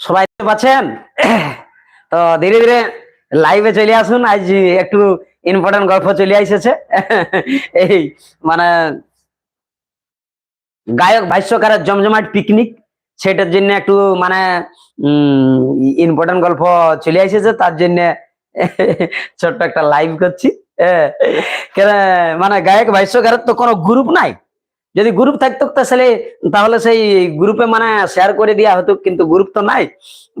সবাই পাচ্ছেন? তো ধীরে ধীরে লাইভে চলে আসুন। আজ একটু ইম্পর্টেন্ট গল্প চলে এসেছে এই মানে গায়ক ভাষ্যকারের জমজমাট পিকনিক সেটার জন্য একটু মানে ইম্পর্টেন্ট গল্প চলে এসেছে তার জন্য ছোট্ট একটা লাইভ করছি। হ্যাঁ, মানে গায়ক ভাষ্যকারের তো কোনো গ্রুপ নাই। যদি গ্রুপ থাকতো তাহলে তাহলে সেই গ্রুপে মানে শেয়ার করে দেওয়া হতো, কিন্তু গ্রুপ তো নাই।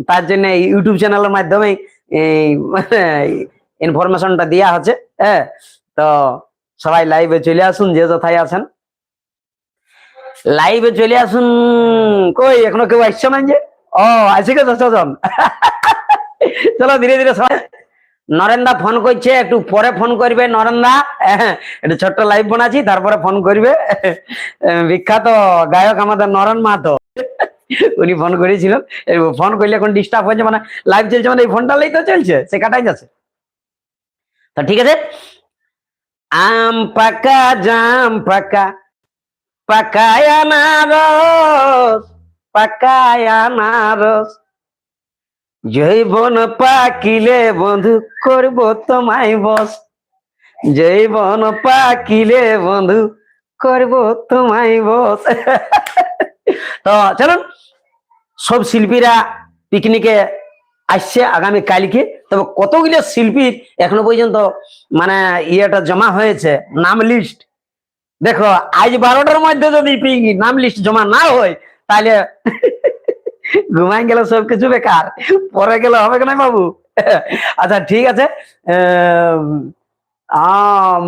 তার জন্য ইউটিউব চ্যানেলের মাধ্যমে ইনফরমেশনটা দেওয়া হচ্ছে হ্যাঁ? তো সবাই লাইভে চলে আসুন, যে যথায় আছেন। লাইভে চলে আসুন, কই, এখনও কেউ আসছে না যে? ও আসে কে চলো ধীরে ধীরে সবাই নরেন্দা ফোন করছে, একটু পরে ফোন করবে নরেন্দা। একটু ছোট্ট লাইভ বানাচ্ছি, তারপরে ফোন করবে। বিখ্যাত গায়ক আমাদের নরেন মাহাতো। উনি ফোন করেছিলেন। ফোন করলে এখন ডিস্টার্ব হয়েছে মানে লাইভ চলছে মানে এই ফোনটা লেই তো চলছে, সে কাটাই যাচ্ছে। তো ঠিক আছে। আম পাকা, জাম পাকা, পাকায় আনারস পাকায় আনারস জৈবন পাকিলে বন্ধু করব তোমায় বস। জৈবন পাকিলে বন্ধু করব তোমায় বস। তো চলুন, সব শিল্পীরা পিকনিকে আসছে আগামী কালকে। তবে কতগুলো শিল্পীর এখনও পর্যন্ত মানে ইয়েটা জমা হয়েছে, নাম লিস্ট দেখো, আজ বারোটার মধ্যে যদি নাম লিস্ট জমা না হয়, তাহলে ঘুমাই গেল সবকিছু বেকার, পরে গেলে হবে কেন বাবু? আচ্ছা ঠিক আছে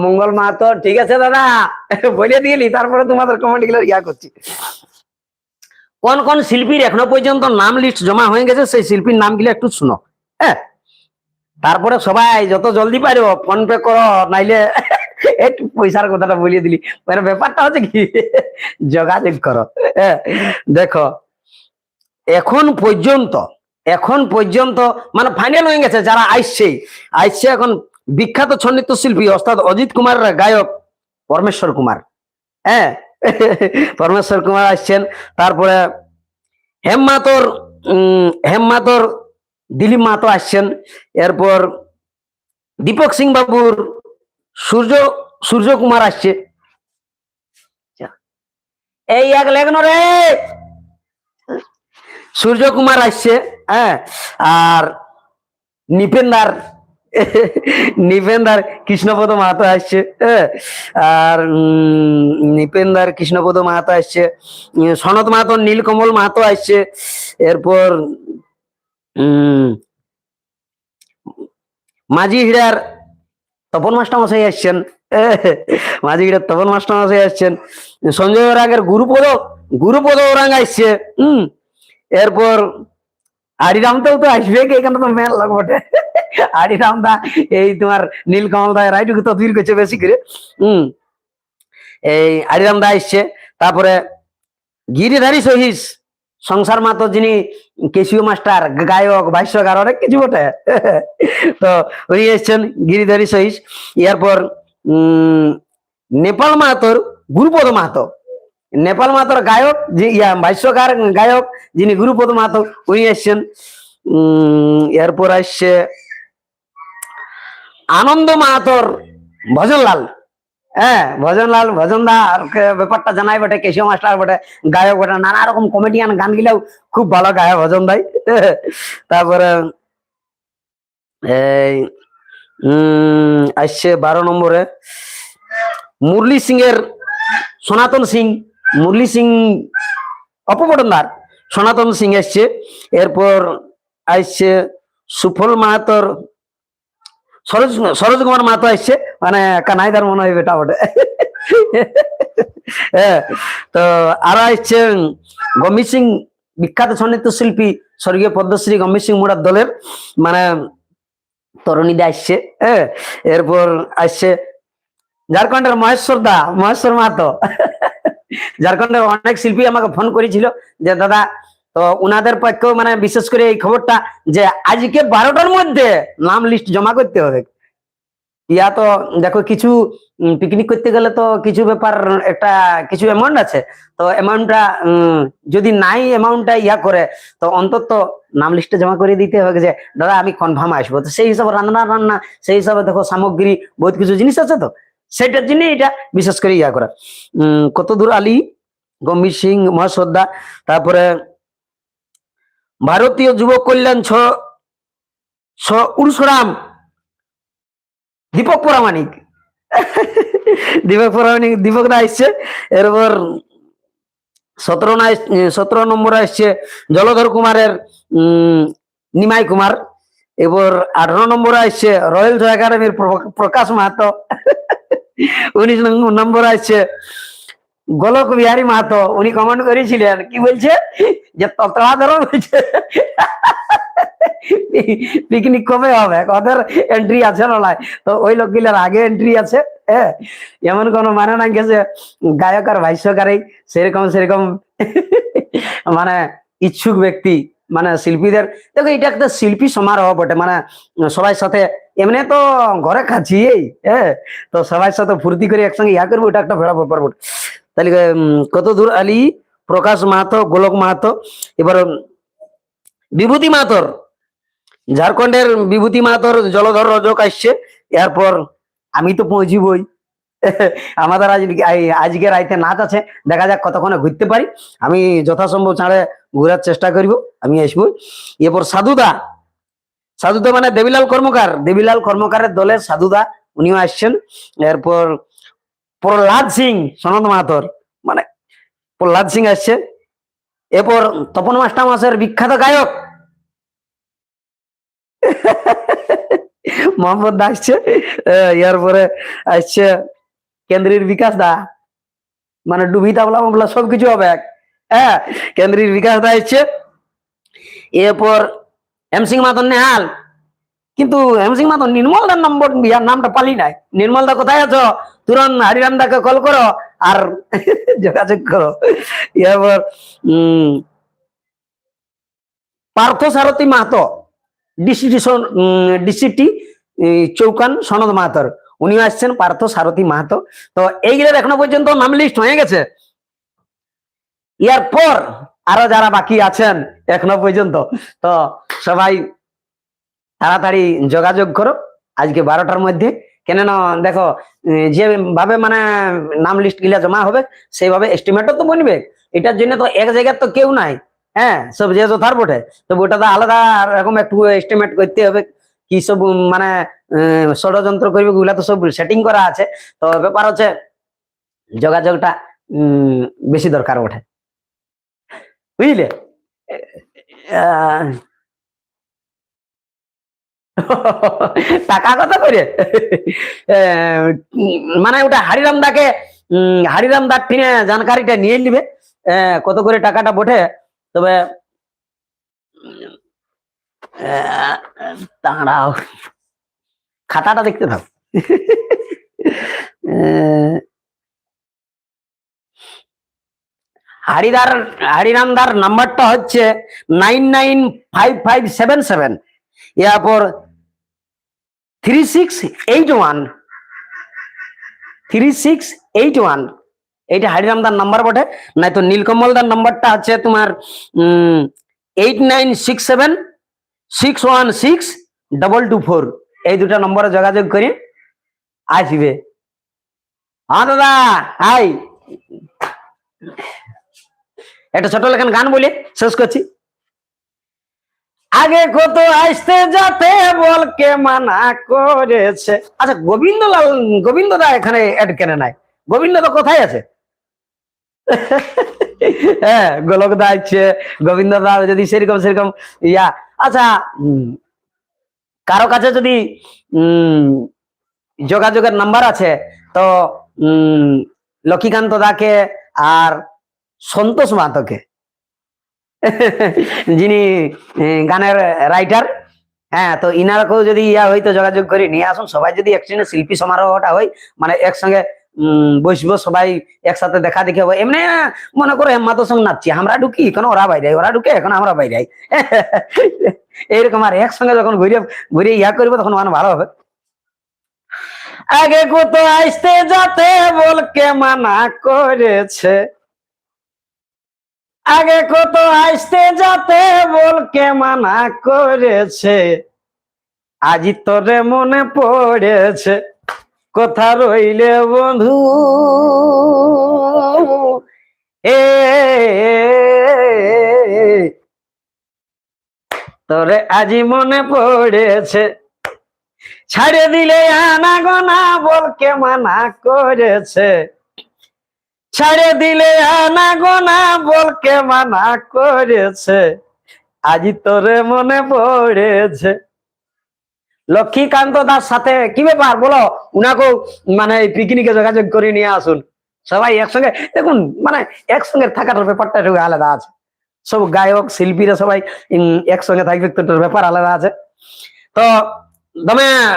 মঙ্গল মাহাতো, ঠিক আছে দাদা, বলে দিলি, তারপরে তোমাদের কমেন্টগুলো ইয়া করছি। কোন কোন শিল্পীর এখনও পর্যন্ত নাম লিস্ট জমা হয়ে গেছে, সেই শিল্পীর নামগুলো একটু শুনো হ্যাঁ? তারপরে সবাই যত জলদি পারো ফোন পে করো, নাইলে একটু পয়সার কথাটা বলিয়ে দিলি। ব্যাপারটা হচ্ছে কি? যোগাযোগ করো হ্যাঁ? দেখো এখন পর্যন্ত এখন পর্যন্ত মানে ফাইনাল হয়ে গেছে যারা আসছে আসছে এখন বিখ্যাত ছন্দিত শিল্পী অর্থাৎ অজিত কুমার গায়ক পরমেশ্বর কুমার। হ্যাঁ? পরমেশ্বর কুমার আসছেন তারপরে হেম মাতর উম, হেম মাতর দিলীপ মাহাতো আসছেন এরপর দীপক সিং বাবুর সূর্য সূর্য কুমার আসছে। এই এক লেগন রে! সূর্য কুমার আসছে হ্যাঁ? আর নিপেন্দার নিপেন্দার কৃষ্ণপদ মাহাতো আসছে হ্যাঁ? আর নিপেন্দার কৃষ্ণপদ মাহাতো আসছে সনত মাহাতো, নীলকমল মাহাতো আসছে, এরপর মাঝি হিড়ার তপন মাস্টার মশাই আসছেন, মাঝি হিড়ার তপন মাস্টার মশাই আসছেন, সঞ্জয় ওরাঙ্গের গুরুপদ গুরুপদ ওরাং আসছে হম এরপর আরিরামটাও তো আসবে, এখানে তো মেন লোক বটে। আরিরাম দা এই তোমার নীলকমল দা রাইটুকু তো দূর করছে বেশি করে। হম, এই আরিরাম দা আসছে, তারপরে গিরিধারী সহিস, সংসার মাতো যিনি কেশিও মাস্টার, গায়ক, ভাষ্যকার, অনেক কিছু বটে। তো উনি এসছেন গিরিধারী সহিস। উম, নেপাল মাহাতোর গুরুপদ মাহাতো। নেপাল মাহাতোর গায়ক যে ইয়া ভাষ্যকার গায়ক যিনি গুরুপদ মাহাতো উনি এসছেন এরপর আসছে আনন্দ মাহাতোর ভজনলাল হ্যাঁ ভজনলাল ভজনদা আর ব্যাপারটা জানাই বটে কেশিও মাস্টার বটে, গায়ক বটে, নানা রকম কমেডিয়ান গান গিলাও খুব ভালো গায় ভজন ভাই। তারপরে, এই আসছে বারো নম্বরে, মুরলি সিং এর সনাতন সিং। মুরলি সিং অপবটনদার সনাতন সিং আসছে এরপর আসছে সুফল মাহাতর, সরোজ সরোজ কুমার মাহাতো আসছে মানে কানাইদার মনে হয় বেটা বটে। হ্যাঁ তো আরও আসছে গম্ভীর সিং, বিখ্যাত সংগীত শিল্পী, স্বর্গীয় পদ্মশ্রী গম্ভীর সিং মুড়ার দলের। মানে তরুণীদা আসছে হ্যাঁ এরপর আসছে ঝাড়খণ্ডের মহেশ্বর দা, মহেশ্বর মাহাতো। ঝাড়খণ্ডের অনেক শিল্পী আমাকে ফোন করেছিল যে, দাদা, তো উনাদের পক্ষেও মানে বিশেষ করে এই খবরটা যে, আজকে বারোটার মধ্যে নাম লিস্ট জমা করতে হবে। ইয়া তো দেখো কিছু পিকনিক করতে গেলে তো কিছু ব্যাপার একটা, কিছু অ্যামাউন্ট আছে। তো অ্যামাউন্টটা যদি নাই অ্যামাউন্টটা ইয়া করে, তো অন্তত নাম লিস্টে জমা করে দিতে হবে যে, দাদা, আমি কনফার্ম আসব। তো সেই হিসাবে রান্না রান্না, সেই হিসাবে দেখো সামগ্রী, বহুত কিছু জিনিস আছে তো? সেটার জন্য এটা বিশেষ করে ইয়া করা। কত দূর আলী, গম্ভীর সিং, মহাশ্রদ্ধা, তারপরে ভারতীয় যুব কল্যাণ ছ ছ দীপক পরামানিক দীপক পরামানিক দীপক দা আসছে এরপর সতেরো না সতেরো নম্বর আসছে জলধর কুমারের নিমাই কুমার। এবার আঠারো নম্বর আসছে রয়্যাল একাডেমির প্রকাশ মাহাতো। উনিশ নম্বর আসছে গোলক বিহারী মাহাতো, উনি কমেন্ট করেছিলেন। কি বলছে? যে ততলা ধরো পিকনিক কবে হবে? ওদের এন্ট্রি আছে না নাই? তো ওই লোকগুলার আগে এন্ট্রি আছে হ্যাঁ? এমন কোনো মানে না গেছে গায়ক আর ভাষ্যকারই সেরকম সেরকম মানে ইচ্ছুক ব্যক্তি মানে শিল্পীদের। দেখো, এটা একটা শিল্পী সমারোহ বটে। মানে সবাই সাথে এমনি তো ঘরে খাচ্ছি, এই হ্যাঁ তো সবার সাথে ফুর্তি করে একসঙ্গে ইয়া করব ওটা একটা ভেড়া ব্যাপার তাহলে কত দূর আলী? প্রকাশ মাহাতো, গোলক মাহাতো, এবার বিভূতি মাহাতর, ঝাড়খণ্ডের বিভূতি মাহাতর জলধর রজক আসছে, এরপর আমি তো পৌঁছিবই। আমাদের আজ আজকে রাইতে নাচ আছে, দেখা যাক কতক্ষণে ঘুরতে পারি। আমি যথাসম্ভব ছাড়ে ঘুরার চেষ্টা করিব, আমি আসব এরপর সাধুদা সাধুদা মানে দেবীলাল কর্মকার। দেবীলাল কর্মকারের দলের সাধুদা উনিও আসছেন। এরপর প্রহ্লাদ সিং সনদ মাহাতর মানে প্রহ্লাদ সিং আসছে। এরপর তপন মাস্টার মাসের বিখ্যাত গায়ক। মোহাম্মদ দা আসছে। আহ, ইয়ার পরে আসছে কেন্দ্রীর বিকাশ দা। মানে ডুবি তাবলা মামলা সবকিছু হবে। হ্যাঁ কেন্দ্রীর বিকাশ দা আসছে। এরপর এম সিং মাতন নেহাল কিন্তু এম সিং মাতন নির্মল দার নম্বর ইয়ার নামটা পালি নাই। নির্মল দা কোথায় আছো? তুরন্ত হরিরাম দাকে কল করো আর যোগাযোগ করো। এরপর উম, পার্থ সারথী মাহাতো ডিসিটি ডিসিটি চৌকান সনদ মাহাতর। উনিও আসছেন পার্থ সারথী মাহাতো। তো এইগুলোর এখনও পর্যন্ত নাম লিস্ট হয়ে গেছে। ইয়ার পর আরও যারা বাকি আছেন, এখনও পর্যন্ত, তো সবাই তাড়াতাড়ি যোগাযোগ করো। আজকে বারোটার মধ্যে। কেননা, দেখো যেভাবে মানে নাম লিস্টগুলা জমা হবে, সেইভাবে এস্টিমেটও তো বনবে। এটার জন্য তো এক জায়গার তো কেউ নাই। হ্যাঁ সব যে যথার বটে। তো ওটা তো আলাদা রকম একটু এস্টিমেট করতে হবে। কি সব মানে ষড়যন্ত্র করবে, ওগুলা তো সব সেটিং করা আছে। তো ব্যাপার হচ্ছে, যোগাযোগটা বেশি দরকার ওঠে বুঝলে? টাকা কথা করে মানে ওটা হারিরাম দাকে উম, হারিরাম দার ঠিনে জানকারিটা নিয়ে নিবে। কত করে টাকাটা বটে? তবে খাতাটা দেখতে থাক। হারিদার, হারিরামদার নাম্বারটা হচ্ছে nine nine five five seven seven. এরপর three six eight one. Three six eight one. এইটা হারিরামদার নাম্বার বটে। নাই তো নীলকমলদার নাম্বারটা আছে তোমার eight nine six seven, six one six double two four. এই দুটা নম্বরে যোগাযোগ করে আসবে। হ্যাঁ দাদা, হাই। একটা ছোট লেখান গান বলে, শেষ করছি। আগে কত আসতে যাতে বলকে মানা করেছে। আচ্ছা গোবিন্দলাল গোবিন্দ দা এখানে অ্যাড কেনে নাই? গোবিন্দ তো কোথায় আছে? হ্যাঁ গোলক দা আছে গোবিন্দ দা যদি সেরকম সেরকম ইয়া। আচ্ছা কারও কাছে যদি, উম, যোগাযোগের নাম্বার আছে, তো, উম, লক্ষ্মীকান্ত দাকে আর সন্তোষ মাহাতোকে। যিনি গানের রাইটার হ্যাঁ তো ইনারকেও যদি ইয়া হইতো যোগাযোগ করে, নিয়ে আসুন। সবাই যদি একসঙ্গে শিল্পী সমারোহটা হয় মানে একসঙ্গে বসবো, সবাই একসাথে দেখা দেখি হবে। এমনি মনে করো হেম্মাতোর সঙ্গে নাচছি, আমরা ঢুকি, এখন ওরা বাইরে, ওরা ঢুকে, এখন আমরা বাইরে। এইরকম আর একসঙ্গে যখন ঘুরে ঘুরে ইয়া করব, তখন মানে ভালো হবে। আগে কত আসতে যাতে বলকে মানা করেছে। আগে কত আসতে যাতে বলকে মানা করেছে। আজি তোরে মনে পড়েছে, কথা রইলে বন্ধু। এ, তোরে আজি মনে পড়েছে, ছাড়ে দিলে আনা গোনা বলকে মানা করেছে। ছাড়ে দিলে আনা গোনা বলকে মানা করেছে। আজি তোরে মনে পড়েছে। লক্ষ্মীকান্ত দাস সাথে কি ব্যাপার? বলো উনাকেও মানে পিকনিকে যোগাযোগ করে নিয়ে আসুন। সবাই একসঙ্গে দেখুন মানে একসঙ্গে থাকার ব্যাপারটা একটু আলাদা আছে। সব গায়ক শিল্পীরা সবাই একসঙ্গে থাকবে তো ব্যাপার আলাদা আছে। তো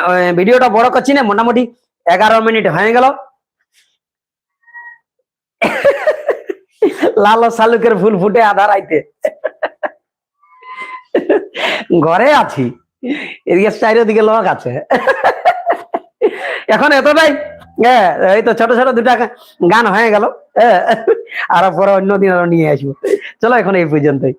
ওই, ভিডিওটা বড় করছি না মোটামুটি এগারো মিনিট হয়ে গেল। লাল শালুকের ফুল ফুটে আধার আইতে। ঘরে আছি। এদিকে চারিদিকে লোক আছে। এখন এতটাই হ্যাঁ এই তো ছোট ছোট দুটা গান হয়ে গেল। হ্যাঁ আর পরে অন্য দিন আরও নিয়ে আসব। চলো এখন এই পর্যন্তই।